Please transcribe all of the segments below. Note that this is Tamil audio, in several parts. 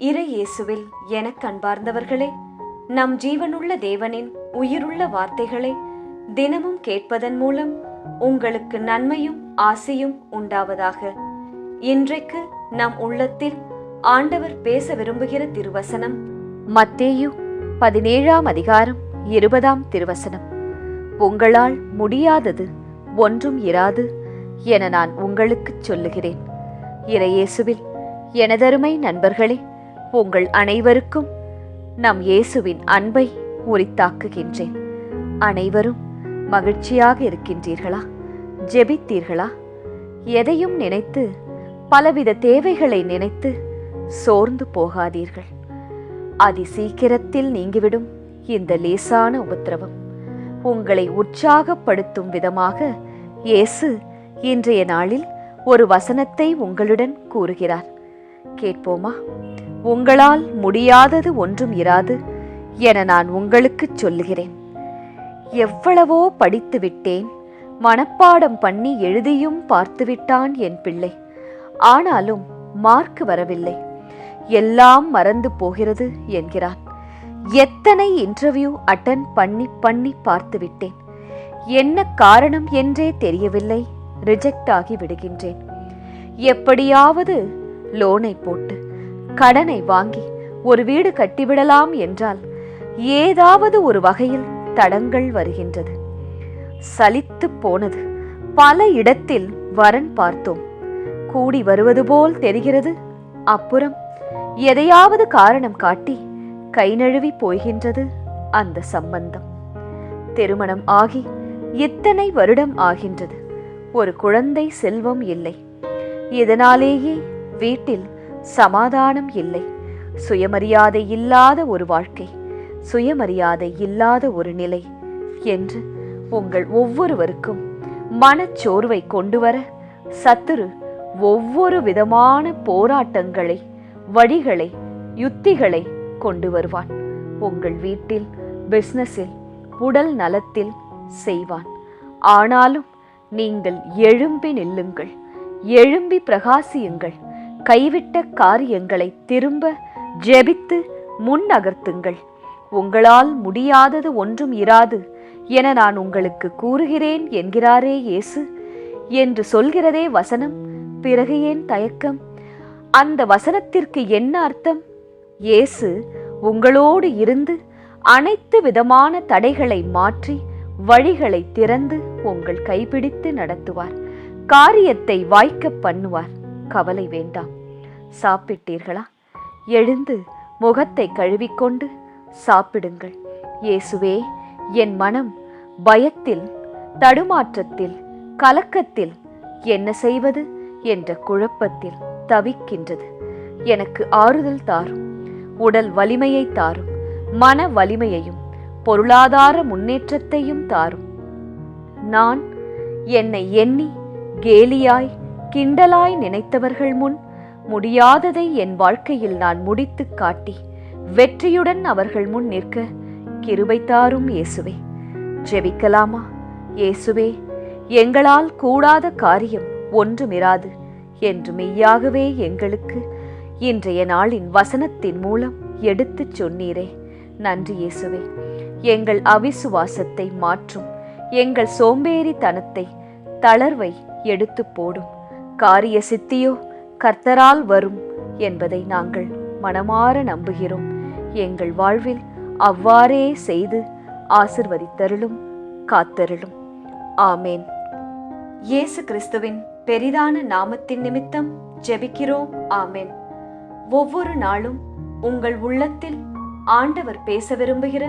இறை இயேசுவில் எனக் அன்பார்ந்தவர்களே நம் ஜீவனுள்ள தேவனின் உயிருள்ள வார்த்தைகளை தினமும் கேட்பதன் மூலம் உங்களுக்கு நன்மையும் ஆசையும் உண்டாவதாக. இன்றைக்கு நம் உள்ளத்தில் ஆண்டவர் பேச விரும்புகிற திருவசனம் மத்தேயு பதினேழாம் அதிகாரம் இருபதாம் திருவசனம். உங்களால் முடியாதது ஒன்றும் இராது என நான் உங்களுக்குச் சொல்லுகிறேன். இறையேசுவில் எனதருமை நண்பர்களே உங்கள் அனைவருக்கும் நம் இயேசுவின் அன்பை உரித்தாக்குகின்றேன். அனைவரும் மகிழ்ச்சியாக இருக்கின்றீர்களா? ஜெபித்தீர்களா? எதையும் நினைத்து பலவித தேவைகளை நினைத்து சோர்ந்து போகாதீர்கள். அதி சீக்கிரத்தில் நீங்கிவிடும் இந்த லேசான உபத்திரவம் உங்களை உற்சாகப்படுத்தும் விதமாக இயேசு இன்றைய நாளில் ஒரு வசனத்தை உங்களுடன் கூறுகிறார். கேட்போமா? உங்களால் முடியாதது ஒன்றும் இராது என நான் உங்களுக்குச் சொல்லுகிறேன். எவ்வளவோ படித்து விட்டேன் மனப்பாடம் பண்ணி எழுதியும் பார்த்துவிட்டான் என் பிள்ளை. ஆனாலும் மார்க் வரவில்லை. எல்லாம் மறந்து போகிறது என்கிறான் எத்தனை இன்டர்வியூ அட்டன் பண்ணி பண்ணி பார்த்து விட்டேன். என்ன காரணம் என்றே தெரியவில்லை. ரிஜெக்ட் ஆகி விடுகின்றேன். எப்படியாவது லோனை போட்டு கடனை வாங்கி ஒரு வீடு கட்டிவிடலாம் என்றால் ஏதாவது ஒரு வகையில் தடங்கள் வருகின்றது. சலித்து போனது. பல இடத்தில் வரன் பார்த்தோம். கூடி வருவது போல் தெரிகிறது. அப்புறம் எதையாவது காரணம் காட்டி கை நழுவி போகின்றது அந்த சம்பந்தம். திருமணம் ஆகி இத்தனை வருடம் ஆகின்றது. ஒரு குழந்தை செல்வம் இல்லை. இதனாலேயே வீட்டில் சமாதானம் இல்லை. சுயமரியாதை இல்லாத ஒரு வாழ்க்கை சுயமரியாதை இல்லாத ஒரு நிலை என்று உங்கள் ஒவ்வொருவருக்கும் மனச்சோர்வை கொண்டு வர சத்துரு ஒவ்வொரு விதமான போராட்டங்களை வழிகளை யுத்திகளை கொண்டு வருவான். உங்கள் வீட்டில் பிஸ்னஸில் உடல் நலத்தில் செய்வான். ஆனாலும் நீங்கள் எழும்பி நில்லுங்கள் எழும்பி பிரகாசியுங்கள். கைவிட்ட காரியங்களை திரும்ப ஜெபித்து முன் நகர்த்துங்கள் உங்களால் முடியாதது ஒன்றும் இராது என நான் உங்களுக்கு கூறுகிறேன் என்கிறாரே இயேசு. என்று சொல்கிறதே வசனம். பிறகு ஏன் தயக்கம்? அந்த வசனத்திற்கு என்ன அர்த்தம்? இயேசு உங்களோடு இருந்து அனைத்து விதமான தடைகளை மாற்றி வழிகளை திறந்து உங்கள் கைப்பிடித்து நடத்துவார். காரியத்தை வாய்க்க பண்ணுவார். கவலை வேண்டாம். சாப்பிட்டீர்களா? எழுந்து முகத்தை கழுவிக்கொண்டு சாப்பிடுங்கள். இயேசுவே என் மனம் பயத்தில் தடுமாற்றத்தில் கலக்கத்தில் என்ன செய்வது என்ற குழப்பத்தில் தவிக்கின்றது. எனக்கு ஆறுதல் தாரும் உடல் வலிமையை தாரும் மன வலிமையையும் பொருளாதார முன்னேற்றத்தையும் தாரும். நான் என்னை எண்ணி கேலியாய் கிண்டலாய் நினைத்தவர்கள் முன் முடியாததை என் வாழ்க்கையில் நான் முடித்துக் காட்டி வெற்றியுடன் அவர்கள் முன் நிற்க கிருபை தாரும் இயேசுவே. ஜெபிக்கலாமா? இயேசுவே எங்களால் கூடாத காரியம் ஒன்றுமிராது. என்று மெய்யாகவே எங்களுக்கு இன்றைய நாளின் வசனத்தின் மூலம் எடுத்துச் சொன்னீரே. நன்றி இயேசுவே. எங்கள் அவிசுவாசத்தை மாற்றும் எங்கள் சோம்பேறித்தனத்தை தளர்வை எடுத்து போடும். காரிய சித்தியோ கர்த்தரால் வரும் என்பதை நாங்கள் மனமாற நம்புகிறோம். எங்கள் வாழ்வில் அவ்வாறே செய்து ஆசிர்வதித்தருளும் காத்தருளும். ஆமேன். இயேசு கிறிஸ்துவின் பெரிதான நாமத்தின் நிமித்தம் ஜெபிக்கிறோம். ஆமேன். ஒவ்வொரு நாளும் உங்கள் உள்ளத்தில் ஆண்டவர் பேச விரும்புகிற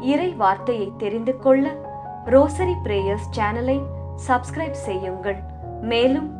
இறை வார்த்தையை தெரிந்து கொள்ள ரோசரி பிரேயர்ஸ் சேனலை சப்ஸ்கிரைப் செய்யுங்கள். மேலும்